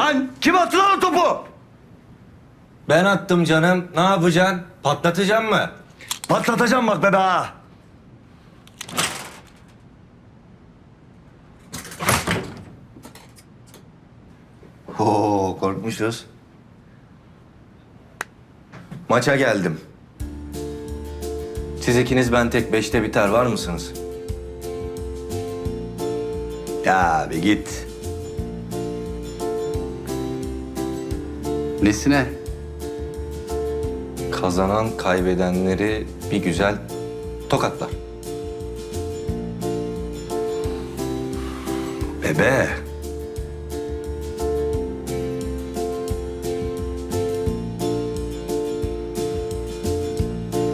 Lan kim attı lan o topu? Ben attım canım. Ne yapacaksın? Patlatacaksın mı? Patlatacağım bak be ha. Oo korkmuşuz. Maça geldim. Siz ikiniz ben tek beşte biter var mısınız? Ya bir git. Nesine? Kazanan kaybedenleri bir güzel tokatlar. Bebe.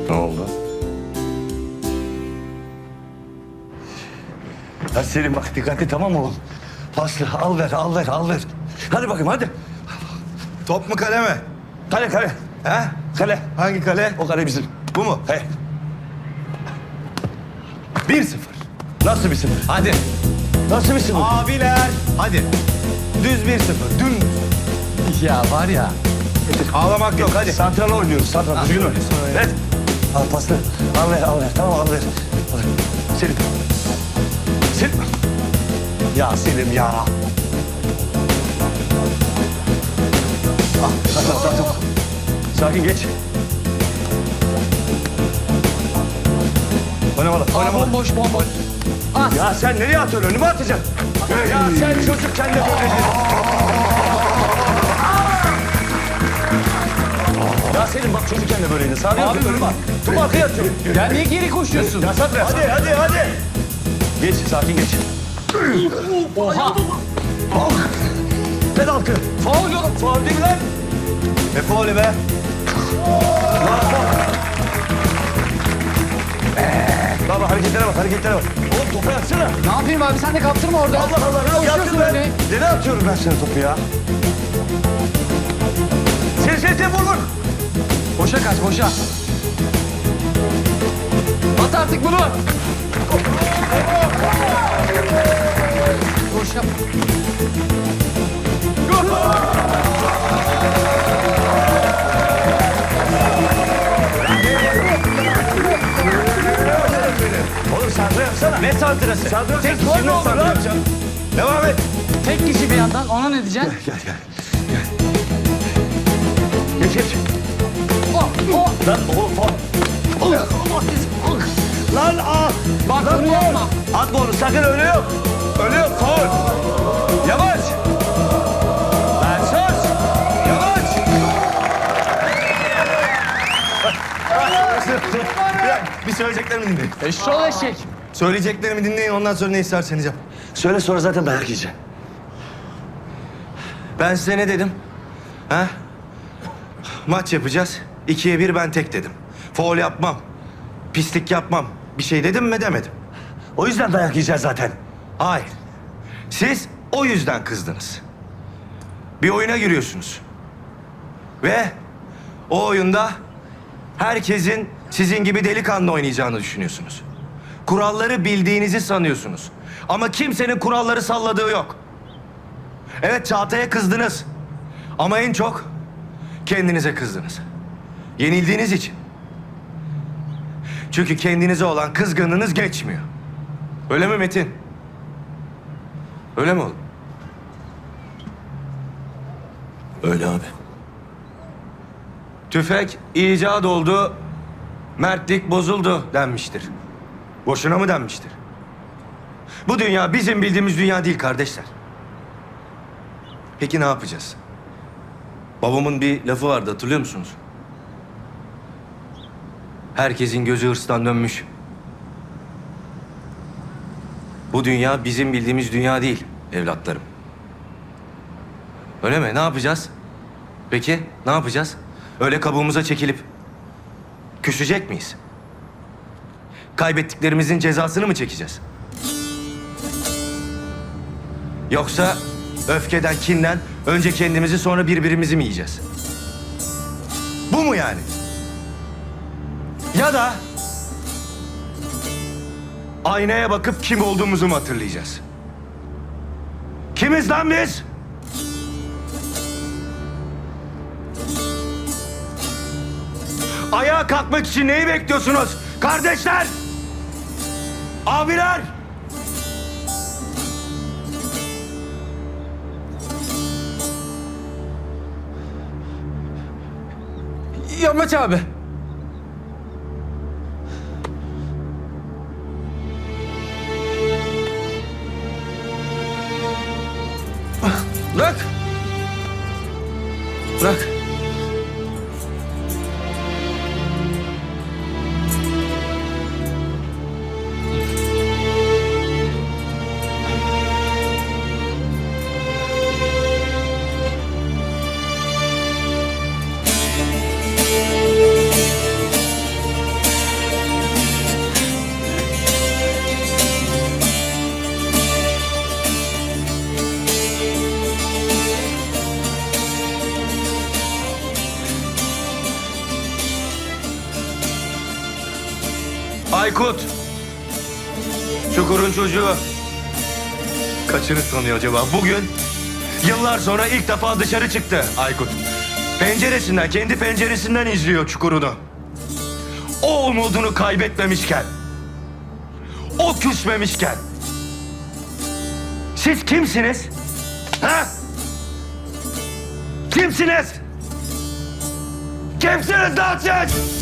Ne oldu? Ya Selim bak dikkatli tamam mı oğlum? Paslı al ver al ver al ver. Hadi bakayım hadi. Top mu kale mi? Kale kale. He? Kale. Hangi kale? O kale bizim. Bu mu? He. Bir sıfır. Nasıl bir sıfır? Hadi. Nasıl bir sıfır? Abiler. Hadi. Düz bir sıfır. Dümdüz. Ya var ya. Ağlamak yok hadi. Santral oynuyoruz. Santral. Düzgün oynuyoruz. Evet. Al paslı. Al ver al ver. Tamam al ver. Al ver. Selim. Selim. Ya Selim ya. Ah, tamam, tamam, tamam. Sakin geç. Oynamalı, Aa, oynamalı. bomboş bomboş. As. Ya sen nereye atıyorsun? Önüme atacaksın. Ya sen çocukken de böyleydin. Ya Selim bak çocukken de böyleydin. Sağ Abi, önüme bak. Tüm arkaya atıyorum. Ya niye geri koşuyorsun? Ya Sadri. Hadi hadi hadi. Geç sakin geç. Oha. Ne dalkı? Faul yok. Faul değil mi lan? Faulü be? Baba hareketlere bak hareketlere bak. Oğlum topu atsana. Ne yapayım abi sen de kaptırma orada. Allah Allah ne yaptın ben? öyle. Nereye atıyorum ben sana topu ya? Sen sen sen vur vur. Boşa kaç boşa. At artık bunu. Yapsana. Ne santrası? Santra yapacaksın. gol Şimdi mü olur lan? Devam et. Tek kişi bir yandan ona ne diyeceksin? Gel gel. Gel. Geç geç. Oh, oh. Lan oğlum faul. Lan ah. Bak Lan bunu faul. yapma. Atma onu sakın öyle yok. Öyle yok faul. Yavaş. Lan sus. Yavaş. Bir söyleyeceklerimi dinleyin. Eşşoğlu eşek. Söyleyeceklerimi dinleyin ondan sonra ne isterseniz yap. Söyle sonra zaten dayak yiyeceğim. Ben size ne dedim? Ha? Maç yapacağız. İkiye bir ben tek dedim. Foul yapmam. Pislik yapmam. Bir şey dedim mi demedim. O yüzden dayak yiyeceğiz zaten. Hayır. Siz o yüzden kızdınız. Bir oyuna giriyorsunuz. Ve o oyunda herkesin sizin gibi delikanlı oynayacağını düşünüyorsunuz. Kuralları bildiğinizi sanıyorsunuz. Ama kimsenin kuralları salladığı yok. Evet Çağatay'a kızdınız. Ama en çok kendinize kızdınız. Yenildiğiniz için. Çünkü kendinize olan kızgınlığınız geçmiyor. Öyle mi Metin? Öyle mi oğlum? Öyle abi. Tüfek icat oldu, mertlik bozuldu denmiştir. Boşuna mı denmiştir? Bu dünya bizim bildiğimiz dünya değil kardeşler. Peki ne yapacağız? Babamın bir lafı vardı hatırlıyor musunuz? Herkesin gözü hırstan dönmüş. Bu dünya bizim bildiğimiz dünya değil evlatlarım. Öyle mi? Ne yapacağız? Peki ne yapacağız? Öyle kabuğumuza çekilip küsecek miyiz? kaybettiklerimizin cezasını mı çekeceğiz? Yoksa öfkeden, kinden önce kendimizi sonra birbirimizi mi yiyeceğiz? Bu mu yani? Ya da aynaya bakıp kim olduğumuzu mu hatırlayacağız? Kimiz lan biz? Ayağa kalkmak için neyi bekliyorsunuz? Kardeşler! Abiler! Yamaç abi. Bırak. Bırak. Aykut! Çukur'un çocuğu. Kaçını sanıyor acaba? Bugün yıllar sonra ilk defa dışarı çıktı Aykut. Penceresinden, kendi penceresinden izliyor Çukur'unu. O umudunu kaybetmemişken, o küsmemişken. Siz kimsiniz? Ha? Kimsiniz? Kimsiniz lan siz?